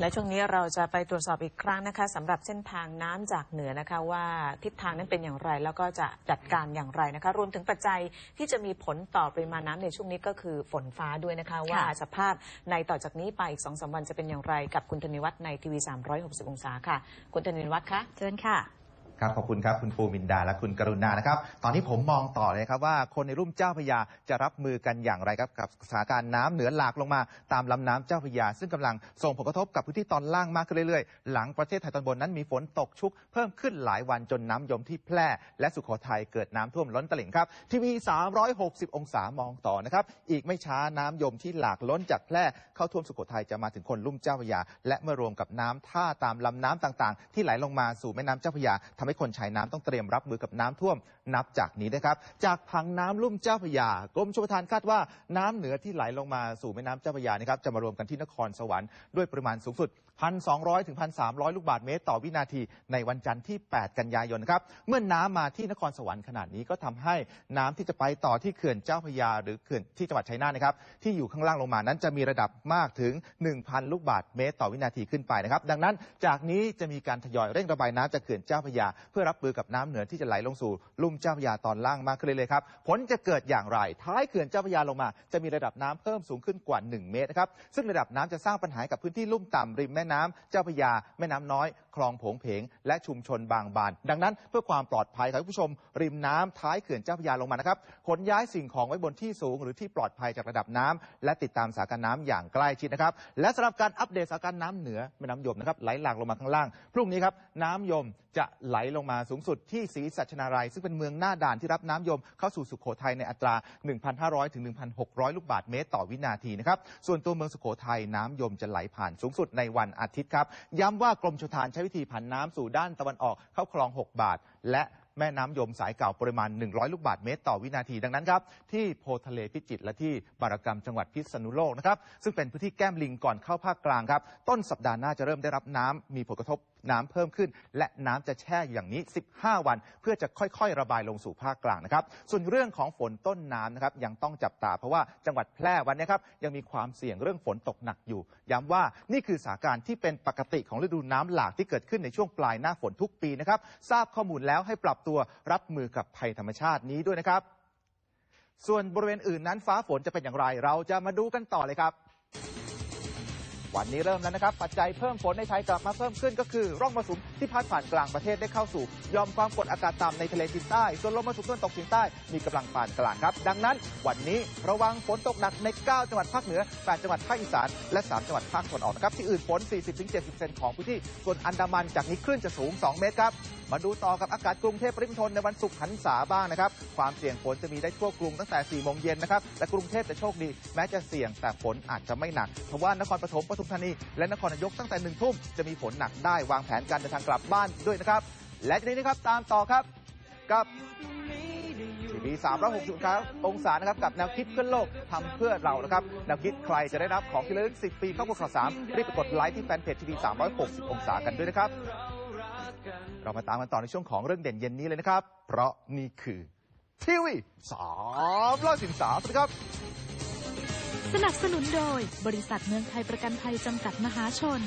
และช่วงนี้เราจะไปตรวจสอบอีกครั้งนะคะสำหรับเส้นทางน้ำจากเหนือนะคะว่าทิศทางนั้นเป็นอย่างไร แล้วก็จะจัดการอย่างไรนะคะ รวมถึงปัจจัยที่จะมีผลต่อปริมาณน้ำในช่วงนี้ก็คือฝนฟ้าด้วยนะคะ ว่าสภาพในต่อจากนี้ไปอีกสองสามวันจะเป็นอย่างไร กับคุณธนิวัฒน์ในทีวี 360 องศาค่ะ คุณธนิวัฒน์คะเชิญค่ะ ครับขอบคุณครับคุณปูมินดาและคุณกรุณานะครับ ตอนนี้ผมมองต่อเลยครับว่าคนในรุ่มเจ้าพยาจะรับมือกันอย่างไรครับกับสถานการณ์น้ำเหนือหลากลงมา ตามลำน้ำเจ้าพยา ซึ่งกำลังส่งผลกระทบกับพื้นที่ตอนล่างมากขึ้นเรื่อยๆ หลังประเทศไทยตอนบนนั้นมีฝนตกชุก เพิ่มขึ้นหลายวันจนน้ำยมที่แพร่ และสุโขทัยเกิดน้ำท่วมล้นตลิ่งครับทีวี 360 องศามองต่อนะครับอีกไม่ช้าน้ำยมที่หลากล้นจากแพร่เข้าท่วมสุโขทัยจะมาถึงคนลุ่มเจ้าพยา และเมื่อรวมกับน้ำท่าตามลำน้ำต่างๆ ที่ไหลลงมาสู่แม่น้ำเจ้าพยาทำให้คนใช้น้ำต้องเตรียมรับมือกับน้ำท่วมนับจากนี้นะครับ จากพังน้ำลุ่มเจ้าพระยากรมชลประทานคาดว่าน้ำเหนือที่ไหลลงมาสู่แม่น้ำเจ้าพระยานะครับจะมารวมกันที่นครสวรรค์ด้วยปริมาณสูงสุด 1,200 ถึง 1,300 ลูกบาศก์เมตรต่อวินาทีในวันจันทร์ที่ 8 กันยายนครับ เมื่อน้ำมาที่นครสวรรค์ขนาดนี้ก็ทำให้น้ำที่จะไปต่อที่เขื่อนเจ้าพระยา หรือเขื่อนที่จังหวัดชัยนาทนะครับที่อยู่ข้างล่างลงมานั้นจะมีระดับมากถึง 1,000 ลูกบาศก์เมตรต่อวินาทีขึ้นไปนะครับ ดังนั้นจากนี้จะมีการทยอยเร่งระบายน้ำจากเขื่อนเจ้าพระยาเพื่อรับมือกับน้ำเหนือที่จะไหลลงสู่ลุ่มเจ้าพระยาตอนล่างมากขึ้นเลยๆครับผลจะเกิดอย่างไร ท้ายเขื่อนเจ้าพระยาลงมา จะมีระดับน้ำเพิ่มสูงขึ้นกว่า 1 เมตรนะครับซึ่งระดับน้ำจะสร้างปัญหากับพื้นที่ลุ่มต่ำริมแม่น้ำเจ้าพระยา แม่น้ำน้อย คลองโผงเพงและชุมชนบางบาน ดังนั้นเพื่อความปลอดภัยครับคุณผู้ชม ริมน้ำท้ายเขื่อนเจ้าพระยาลงมานะครับขนย้ายสิ่งของไว้บนที่สูง หรือที่ปลอดภัยจากระดับน้ำและติดตามสถานการณ์น้ำอย่างใกล้ชิดนะครับและสำหรับการอัปเดตสถานการณ์น้ำเหนือแม่น้ำยมนะครับไหลหลากลงมาข้างล่าง พรุ่งนี้ครับน้ำยมจะไหลลงมาสูงสุดที่ศรีสัชนาลัย ซึ่งเป็นเมืองหน้าด่านที่รับน้ำยมเข้าสู่สุโขทัยในอัตรา 1,500 ถึง 1,600 ลูกบาศก์เมตรต่อวินาทีนะครับ ส่วนตัวเมืองสุโขทัยน้ำยมจะไหลผ่านสูงสุดในวันอาทิตย์ครับ ย้ำว่ากรมชลทานใช้วิธีผันน้ำสู่ด้านตะวันออกเข้าคลอง 6 บาท และแม่น้ำยมสายเก่าปริมาณ 100 ลูกบาศก์เมตรต่อวินาทีดังนั้นครับ ที่โพทะเลพิจิตรและที่บารกรรมจังหวัดพิษณุโลกนะครับ ซึ่งเป็นพื้นที่แก้มลิงก่อนเข้าภาคกลางครับ ต้นสัปดาห์หน้าจะเริ่มได้รับน้ำมีผลกระทบน้ำเพิ่มขึ้น และน้ำจะแช่อย่างนี้ 15 วัน เพื่อจะค่อยๆ ระบายลงสู่ภาคกลางนะครับ ส่วนเรื่องของฝนต้นน้ำนะครับยังต้องจับตาเพราะว่าจังหวัดแพร่วันนี้ครับยังมีความเสี่ยงเรื่องฝนตกหนักอยู่ ย้ำว่านี่คือสถานการณ์ที่เป็นปกติของฤดูน้ำหลากที่เกิดขึ้นในช่วงปลายหน้าฝนทุกปีนะครับทราบข้อมูลแล้วให้ปรับตัวรับมือกับภัยธรรมชาตินี้ด้วยนะครับ ส่วนบริเวณอื่นนั้นฟ้าฝนจะเป็นอย่างไร เราจะมาดูกันต่อเลยครับ วันนี้เริ่มแล้วนะครับ ปัจจัยเพิ่มฝนในไทยกลับมาเพิ่มขึ้นก็คือร่องมรสุม ที่พัดผ่านกลางประเทศได้เข้าสู่ยอมความกดอากาศต่ำในทะเลจีนใต้ส่วนลมมรสุมตะวันตกเฉียงใต้มีกำลังปานกลางครับ ดังนั้นวันนี้ระวังฝนตกหนักใน 9 จังหวัดภาคเหนือ 8 จังหวัดภาคอีสานและ 3 จังหวัดภาคตะวันออกนะครับที่อื่นฝน 40-70%ของพื้นที่ส่วนอันดามันจากนี้คลื่นจะสูง 2 เมตรครับมาดูต่อกับอากาศกรุงเทพปริมณฑลในวันศุกร์หันษาบ้างนะครับ ความเสี่ยงฝนจะมีได้ทั่วกรุงตั้งแต่ 4 โมงเย็นนะครับ และกรุงเทพจะโชคดี แม้จะเสี่ยงแต่ฝนอาจจะไม่หนัก เพราะว่านครปฐมปทุมธานี และนครนายกตั้งแต่หนึ่งทุ่มจะมีฝนหนักได้วางแผนการเดินทางกลับบ้านด้วยนะครับ และทีนี้นะครับตามต่อครับกับทีวี360ครับองศานะครับกับแนวคิดเพื่อโลกทำเพื่อเรานะครับแนวคิดใครจะได้รับของที่ระลึก 10 ปีครอบครัวข่าวสามรีบไปกดไลค์ที่แฟนเพจทีวี360 องศากันด้วยนะครับ เรามาตามกันต่อในช่วงของเรื่องเด่นเย็นนี้เลยนะครับ เพราะนี่คือทีวี313สวัสดีครับสนับสนุนโดยบริษัทเมืองไทยประกันภัยจำกัดมหาชน